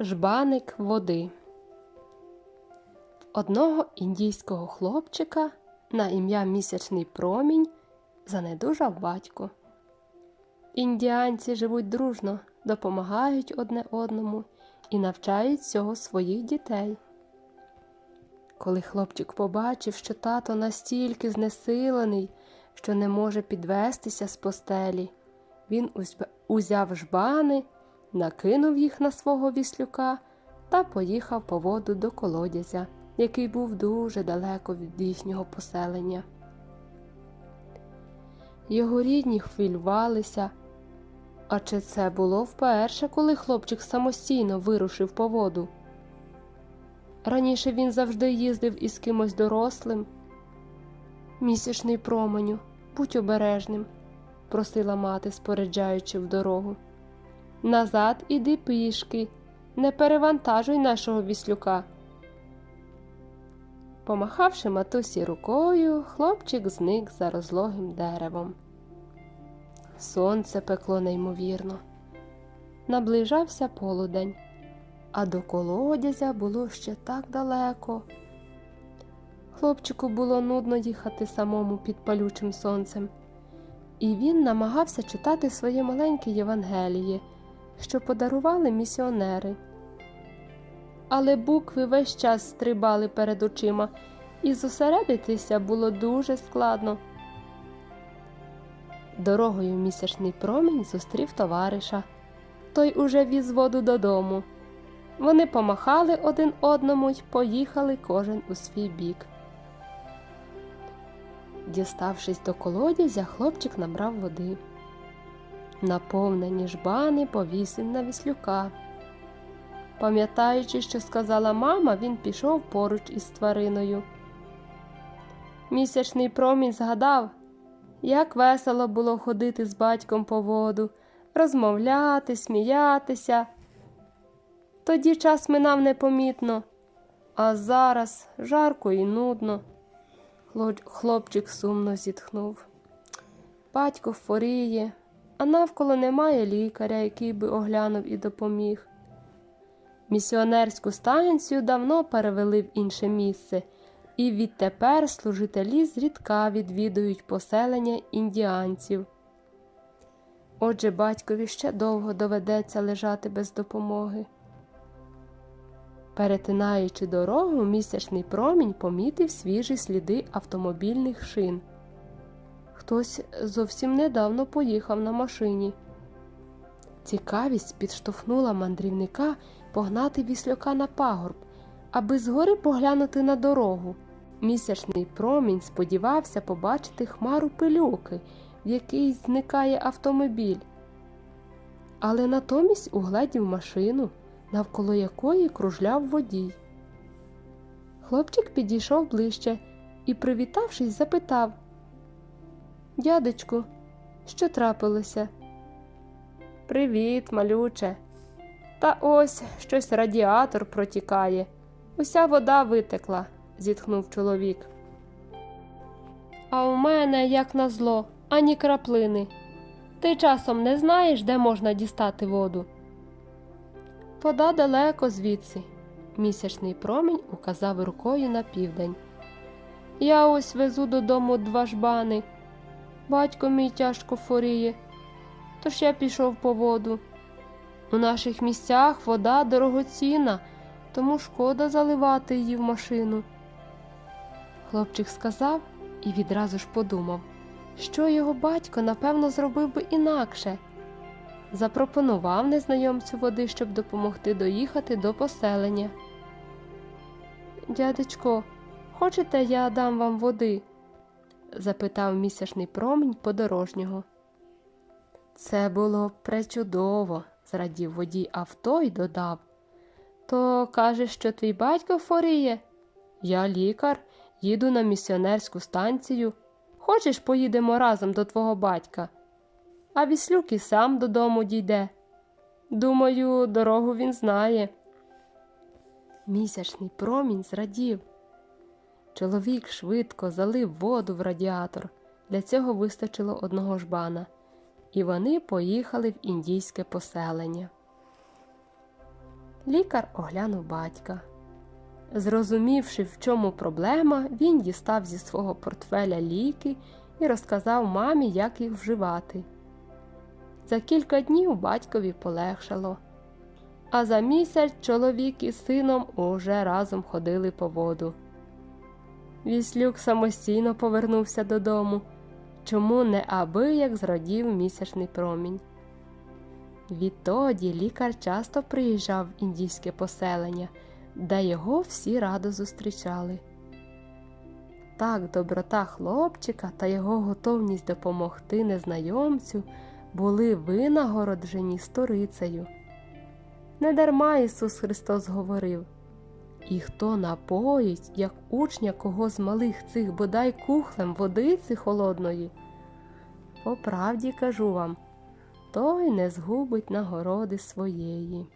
Жбаник води. Одного індійського хлопчика на ім'я місячний промінь занедужав батько. Індіанці живуть дружно, допомагають одне одному і навчають всього своїх дітей. Коли хлопчик побачив, що тато настільки знесилений, що не може підвестися з постелі, він узяв жбани, накинув їх на свого віслюка та поїхав по воду до колодязя, який був дуже далеко від їхнього поселення. Його рідні хвилювалися. А чи це було вперше, коли хлопчик самостійно вирушив по воду? Раніше він завжди їздив із кимось дорослим. Місячний променю, будь обережним, просила мати, споряджаючи в дорогу. Назад іди пішки, не перевантажуй нашого віслюка. Помахавши матусі рукою, хлопчик зник за розлогим деревом. Сонце пекло неймовірно. Наближався полудень, а до колодязя було ще так далеко. Хлопчику було нудно їхати самому під палючим сонцем, і він намагався читати своє маленьке Євангеліє, що подарували місіонери. Але букви весь час стрибали перед очима, і зосередитися було дуже складно. Дорогою місячний промінь зустрів товариша. Той уже віз воду додому. Вони помахали один одному й поїхали кожен у свій бік. Діставшись до колодязя, хлопчик набрав води. Наповнені жбани повісив на віслюка. Пам'ятаючи, що сказала мама, він пішов поруч із твариною. Місячний промінь згадав, як весело було ходити з батьком по воду, розмовляти, сміятися. Тоді час минав непомітно, а зараз жарко і нудно. Хлопчик сумно зітхнув. Батько хворіє, а навколо немає лікаря, який би оглянув і допоміг. Місіонерську станцію давно перевели в інше місце, і відтепер служителі зрідка відвідують поселення індіанців. Отже, батькові ще довго доведеться лежати без допомоги. Перетинаючи дорогу, місячний промінь помітив свіжі сліди автомобільних шин. Хтось зовсім недавно поїхав на машині. Цікавість підштовхнула мандрівника погнати віслюка на пагорб, аби згори поглянути на дорогу. Місячний промінь сподівався побачити хмару пилюки, в якій зникає автомобіль. Але натомість угледів машину, навколо якої кружляв водій. Хлопчик підійшов ближче і, привітавшись, запитав Дядечку, що трапилося? Привіт, малюче. Та ось щось радіатор протікає. Уся вода витекла, зітхнув чоловік. А у мене, як назло, ані краплини. Ти часом не знаєш, де можна дістати воду? Вода далеко звідси. Місячний промінь указав рукою на південь. Я ось везу додому два жбани. Батько мій тяжко хворіє, тож я пішов по воду. У наших місцях вода дорогоцінна, тому шкода заливати її в машину. Хлопчик сказав і відразу ж подумав, що його батько напевно зробив би інакше. Запропонував незнайомцю води, щоб допомогти доїхати до поселення. Дядечко, хочете, я дам вам води? Запитав місячний промінь подорожнього. Це було пречудово, зрадів водій авто й додав. То кажеш, що твій батько хворіє? Я лікар, їду на місіонерську станцію. Хочеш, поїдемо разом до твого батька? А віслюк і сам додому дійде. Думаю, дорогу він знає. Місячний промінь зрадів. Чоловік швидко залив воду в радіатор. Для цього вистачило одного жбана, і вони поїхали в індійське поселення. Лікар оглянув батька. Зрозумівши, в чому проблема, він дістав зі свого портфеля ліки і розказав мамі, як їх вживати. За кілька днів батькові полегшало, а за місяць чоловік із сином уже разом ходили по воду. Віслюк самостійно повернувся додому, чому неабияк зрадів місячний промінь. Відтоді лікар часто приїжджав в індійське поселення, де його всі радо зустрічали. Так доброта хлопчика та його готовність допомогти незнайомцю були винагороджені сторицею. Недарма Ісус Христос говорив І хто напоїть, як учня кого з малих цих бодай кухлем водиці холодної, по правді кажу вам, той не згубить нагороди своєї.